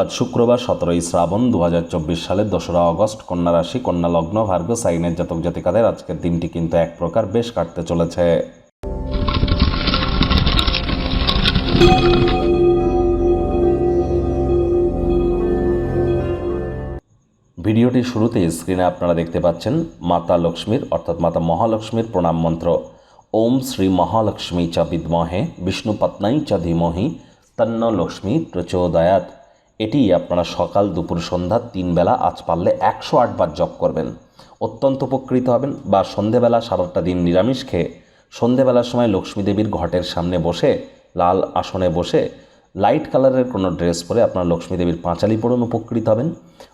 আজ শুক্রবার সতেরোই শ্রাবণ দু হাজার চব্বিশ সালের দোসরা অগস্ট, কন্যা রাশি, কন্যা লগ্ন, ভার্গ, সাইনের জাতক জাতিকাদের আজকের দিনটি কিন্তু এক প্রকার বেশ কাটতে চলেছে। ভিডিওটির শুরুতে স্ক্রিনে আপনারা দেখতে পাচ্ছেন মাতা লক্ষ্মীর, অর্থাৎ মাতা মহালক্ষ্মীর প্রণাম মন্ত্র। ওম শ্রী মহালক্ষ্মী চ বিদ্মহে বিষ্ণুপত্নাই চা ধীমহি, তন্ন লক্ষ্মী প্রচোদয়াত। এটি আপনারা সকাল দুপুর সন্ধ্যা তিন বেলা আজ পারলে একশো আটবার জপ করবেন। অত্যন্ত উপকৃত হবেন বা সন্ধেবেলা সারাটা দিন নিরামিষ খেয়ে সন্ধেবেলার সময় লক্ষ্মী দেবীর ঘটের সামনে বসে, লাল আসনে বসে, লাইট কালারের কোনো ড্রেস পরে আপনার লক্ষ্মী দেবীর পাঁচালি পড়ুন উপকৃত হবেন।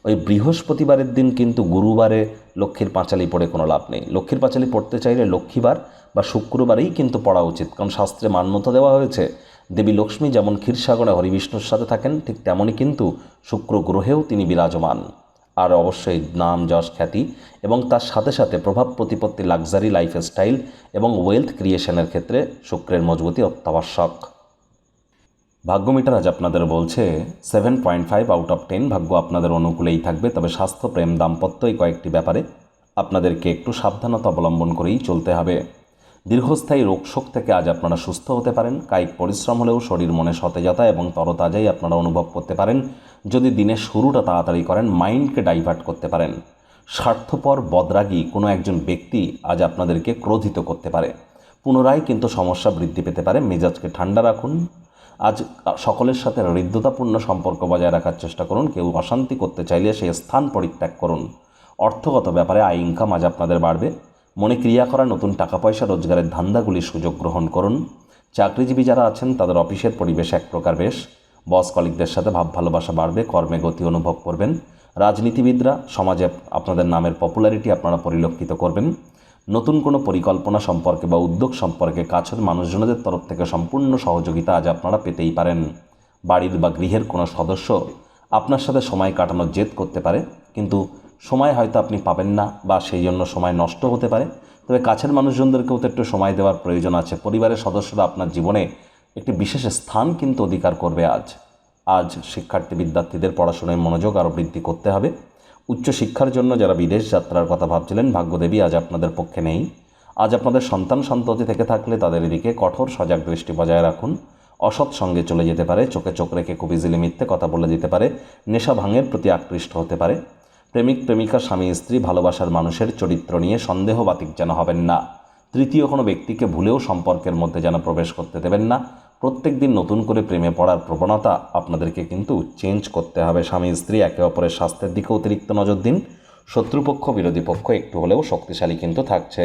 ওই বৃহস্পতিবারের দিন কিন্তু গুরুবারে লক্ষ্মীর পাঁচালি পড়ে কোনো লাভ নেই। লক্ষ্মীর পাঁচালি পড়তে চাইলে লক্ষ্মীবার বা শুক্রবারেই কিন্তু পড়া উচিত। কারণ শাস্ত্রে মান্যতা দেওয়া হয়েছে দেবী লক্ষ্মী যেমন ক্ষীরসাগরে হরিবিষ্ণুর সাথে থাকেন, ঠিক তেমনই কিন্তু শুক্র গ্রহেও তিনি বিরাজমান। আর অবশ্যই নাম, যশ, খ্যাতি এবং তার সাথে সাথে প্রভাব প্রতিপত্তি, লাক্সারি লাইফস্টাইল এবং ওয়েলথ ক্রিয়েশনের ক্ষেত্রে শুক্রের মজবুতি অত্যাবশ্যক। ভাগ্য মিটার আজ আপনাদের বলছে seven point five out of ten ভাগ্য আপনাদের অনুকূলেই থাকবে, তবে স্বাস্থ্য, প্রেম, দাম্পত্য এই কয়েকটি ব্যাপারে আপনাদেরকে একটু সাবধানতা অবলম্বন করেই চলতে হবে। দীর্ঘস্থায়ী রোগশোক থেকে আজ আপনারা সুস্থ হতে পারেন। কায়িক পরিশ্রম হলেও শরীর মনে সতেজতা এবং তরতাজাই আপনারা অনুভব করতে পারেন। যদি দিনের শুরুটা তাড়াতাড়ি করেন, মাইন্ডকে ডাইভার্ট করতে পারেন। স্বার্থপর, বদরাগী কোনো একজন ব্যক্তি আজ আপনাদেরকে ক্রোধিত করতে পারে। পুনরায় কিন্তু সমস্যা বৃদ্ধি পেতে পারে। মেজাজকে ঠান্ডা রাখুন। আজ সকলের সাথে হৃদ্যতাপূর্ণ সম্পর্ক বজায় রাখার চেষ্টা করুন। কেউ অশান্তি করতে চাইলে সেই স্থান পরিত্যাগ করুন। অর্থগত ব্যাপারে আয় ইনকাম আজ আপনাদের বাড়বে। মনে ক্রিয়া করা নতুন টাকা পয়সা রোজগারের ধান্দাগুলির সুযোগ গ্রহণ করুন। চাকরিজীবী যারা আছেন, তাদের অফিসের পরিবেশ এক প্রকার বেশ। বস কলিকদের সাথে ভাব ভালোবাসা বাড়বে, কর্মে গতি অনুভব করবেন। রাজনীতিবিদরা, সমাজে আপনাদের নামের পপুলারিটি আপনারা পরিলক্ষিত করবেন। নতুন কোনো পরিকল্পনা সম্পর্কে বা উদ্যোগ সম্পর্কে কাছের মানুষজনদের তরফ থেকে সম্পূর্ণ সহযোগিতা আজ আপনারা পেতেই পারেন। বাড়ির বা গৃহের কোনো সদস্য আপনার সাথে সময় কাটানোর জেদ করতে পারে, কিন্তু সময় হয়তো আপনি পাবেন না বা সেই জন্য সময় নষ্ট হতে পারে। তবে কাছের মানুষজনদেরকেও তো একটু সময় দেওয়ার প্রয়োজন আছে। পরিবারের সদস্যরা আপনার জীবনে একটি বিশেষ স্থান কিন্তু অধিকার করবে আজ। আজ শিক্ষার্থী বিদ্যার্থীদের পড়াশোনায় মনোযোগ আরও বৃদ্ধি করতে হবে। উচ্চশিক্ষার জন্য যারা বিদেশ যাত্রার কথা ভাবছিলেন, ভাগ্যদেবী আজ আপনাদের পক্ষে নেই। আজ আপনাদের সন্তান সন্ততি থেকে থাকলে তাদের এদিকে কঠোর সজাগ দৃষ্টি বজায় রাখুন। অসৎ সঙ্গে চলে যেতে পারে। চোখে চোখ রেখে খুব ইজিলি মিথ্যে কথা বলে দিতে পারে। নেশা ভাঙের প্রতি আকৃষ্ট হতে পারে। প্রেমিক, প্রেমিকা, স্বামী, স্ত্রী ভালোবাসার মানুষের চরিত্র নিয়ে সন্দেহ বাতিক যেন হবেন না। তৃতীয় কোনো ব্যক্তিকে ভুলেও সম্পর্কের মধ্যে যেন প্রবেশ করতে দেবেন না। প্রত্যেক দিন নতুন করে প্রেমে পড়ার প্রবণতা আপনাদেরকে কিন্তু চেঞ্জ করতে হবে। স্বামী, স্ত্রী একে অপরের স্বাস্থ্যের দিকে অতিরিক্ত নজর দিন। শত্রুপক্ষ, বিরোধী পক্ষ একটু হলেও শক্তিশালী কিন্তু থাকছে।